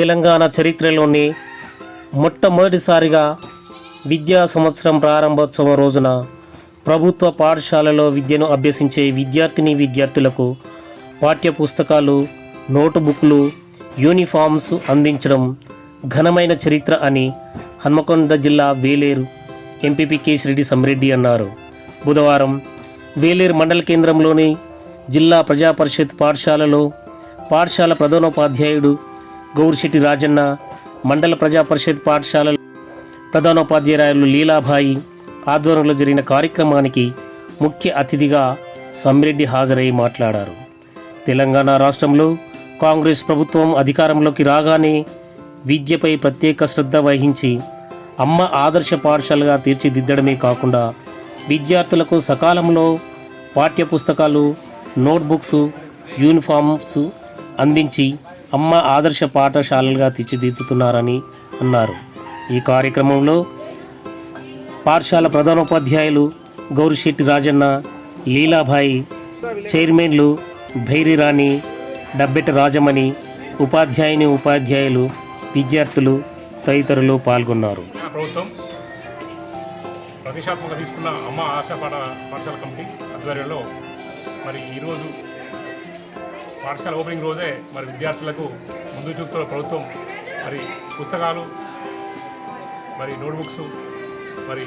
తెలంగాణ చరిత్రలోని మొట్టమొదటిసారిగా విద్యా సంవత్సరం ప్రారంభోత్సవం రోజున ప్రభుత్వ పాఠశాలలో విద్యను అభ్యసించే విద్యార్థిని విద్యార్థులకు పాఠ్య పుస్తకాలు నోటుబుక్లు యూనిఫామ్స్ అందించడం ఘనమైన చరిత్ర అని హన్మకొండ జిల్లా వేలేరు ఎంపీపీ కేశిరెడ్డి సంరెడ్డి అన్నారు. బుధవారం వేలేరు మండల కేంద్రంలోని జిల్లా ప్రజా పరిషత్ పాఠశాలలో పాఠశాల ప్రధానోపాధ్యాయుడు గౌరిశెట్టి రాజన్న మండల ప్రజా పరిషత్ పాఠశాల ప్రధానోపాధ్యాయులు లీలాభాయి ఆధ్వర్యంలో జరిగిన కార్యక్రమానికి ముఖ్య అతిథిగా సమ్మిరెడ్డి హాజరై మాట్లాడారు. తెలంగాణ రాష్ట్రంలో కాంగ్రెస్ ప్రభుత్వం అధికారంలోకి రాగానే విద్యపై ప్రత్యేక శ్రద్ధ వహించి అమ్మ ఆదర్శ పాఠశాలగా తీర్చిదిద్దడమే కాకుండా విద్యార్థులకు సకాలంలో పాఠ్య పుస్తకాలు నోట్బుక్స్ యూనిఫామ్స్ అందించి అమ్మ ఆదర్శ పాఠశాలలుగా తీర్చిదిద్దుతున్నారని అన్నారు. ఈ కార్యక్రమంలో పాఠశాల ప్రధానోపాధ్యాయులు గౌరిశెట్టి రాజన్న లీలాభాయి చైర్మన్లు భైరిరాణి డబ్బెట రాజమణి ఉపాధ్యాయుని ఉపాధ్యాయులు విద్యార్థులు తదితరులు పాల్గొన్నారు. ప్రభుత్వం ప్రతిష్టాత్మక తీసుకున్న అమ్మ ఆశా పాఠశాల కమిటీ ఆధ్వర్యంలో మరి ఈరోజు పాఠశాల ఓపెనింగ్ రోజే మరి విద్యార్థులకు ముందు చూపుతో ప్రభుత్వం మరి పుస్తకాలు మరి నోట్బుక్స్ మరి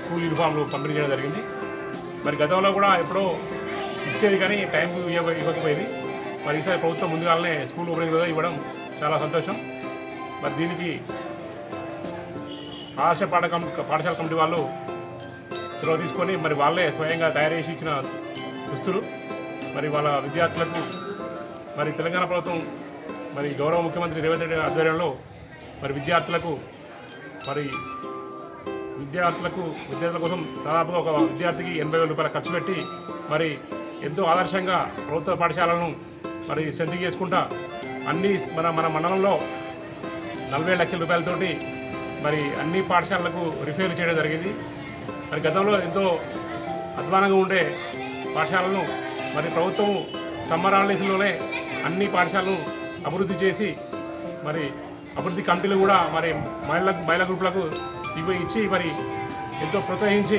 స్కూల్ యూనిఫామ్లు పంపిణీ చేయడం జరిగింది. మరి గతంలో కూడా ఎప్పుడో ఇచ్చేది కానీ టైంకు ఇవ్వ ఇవ్వకపోయేది. మరి ఈసారి ప్రభుత్వం ముందుగానే స్కూల్ ఓపెనింగ్ రోజు ఇవ్వడం చాలా సంతోషం. మరి దీనికి ఆశ పాఠ పాఠశాల కమిటీ వాళ్ళు చొరవ తీసుకొని మరి వాళ్ళే స్వయంగా తయారు చేసి ఇచ్చిన దుస్తులు. మరి వాళ్ళ విద్యార్థులకు మరి తెలంగాణ ప్రభుత్వం మరి గౌరవ ముఖ్యమంత్రి రేవంత్ రెడ్డి ఆధ్వర్యంలో మరి విద్యార్థులకు మరి విద్యార్థులకు విద్యార్థుల కోసం దాదాపుగా ఒక విద్యార్థికి ఎనభై వేల రూపాయల ఖర్చు పెట్టి మరి ఎంతో ఆదర్శంగా ప్రభుత్వ పాఠశాలను మరి శ్రద్ధ చేసుకుంటా అన్ని మన మన మండలంలో నలభై లక్షల రూపాయలతోటి మరి అన్ని పాఠశాలలకు రిఫేర్ చేయడం జరిగింది. మరి గతంలో ఎంతో అధ్వానంగా ఉండే పాఠశాలను మరి ప్రభుత్వం సమ్మర్ హాలిడేస్లోనే అన్ని పాఠశాలను అభివృద్ధి చేసి మరి అభివృద్ధి కమిటీలు కూడా మరి మహిళ మహిళా గ్రూపులకు ఇవి ఇచ్చి మరి ఎంతో ప్రోత్సహించి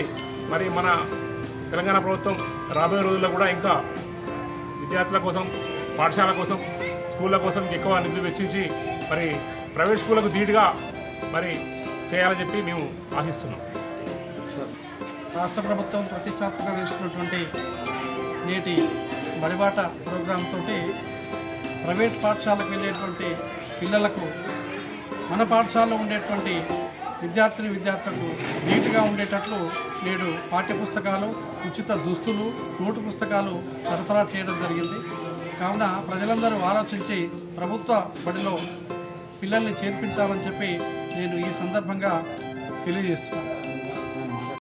మరి మన తెలంగాణ ప్రభుత్వం రాబోయే రోజుల్లో కూడా ఇంకా విద్యార్థుల కోసం పాఠశాల కోసం స్కూళ్ళ కోసం ఎక్కువ నిధులు వెచ్చించి మరి ప్రైవేట్ స్కూళ్ళకు ధీటుగా మరి చేయాలని చెప్పి మేము ఆశిస్తున్నాం. రాష్ట్ర ప్రభుత్వం ప్రతిష్టాత్మకంగా తీసుకున్నటువంటి నేటి బడిబాట ప్రోగ్రామ్ తోటి ప్రైవేట్ పాఠశాలకు వెళ్ళేటువంటి పిల్లలకు మన పాఠశాలలో ఉండేటువంటి విద్యార్థిని విద్యార్థులకు నీట్గా ఉండేటట్లు నేడు పాఠ్యపుస్తకాలు ఉచిత దుస్తులు నోటు పుస్తకాలు సరఫరా చేయడం జరిగింది. కావున ప్రజలందరూ ఆలోచించి ప్రభుత్వ బడిలో పిల్లల్ని చేర్పించాలని చెప్పి నేను ఈ సందర్భంగా తెలియజేస్తున్నాను.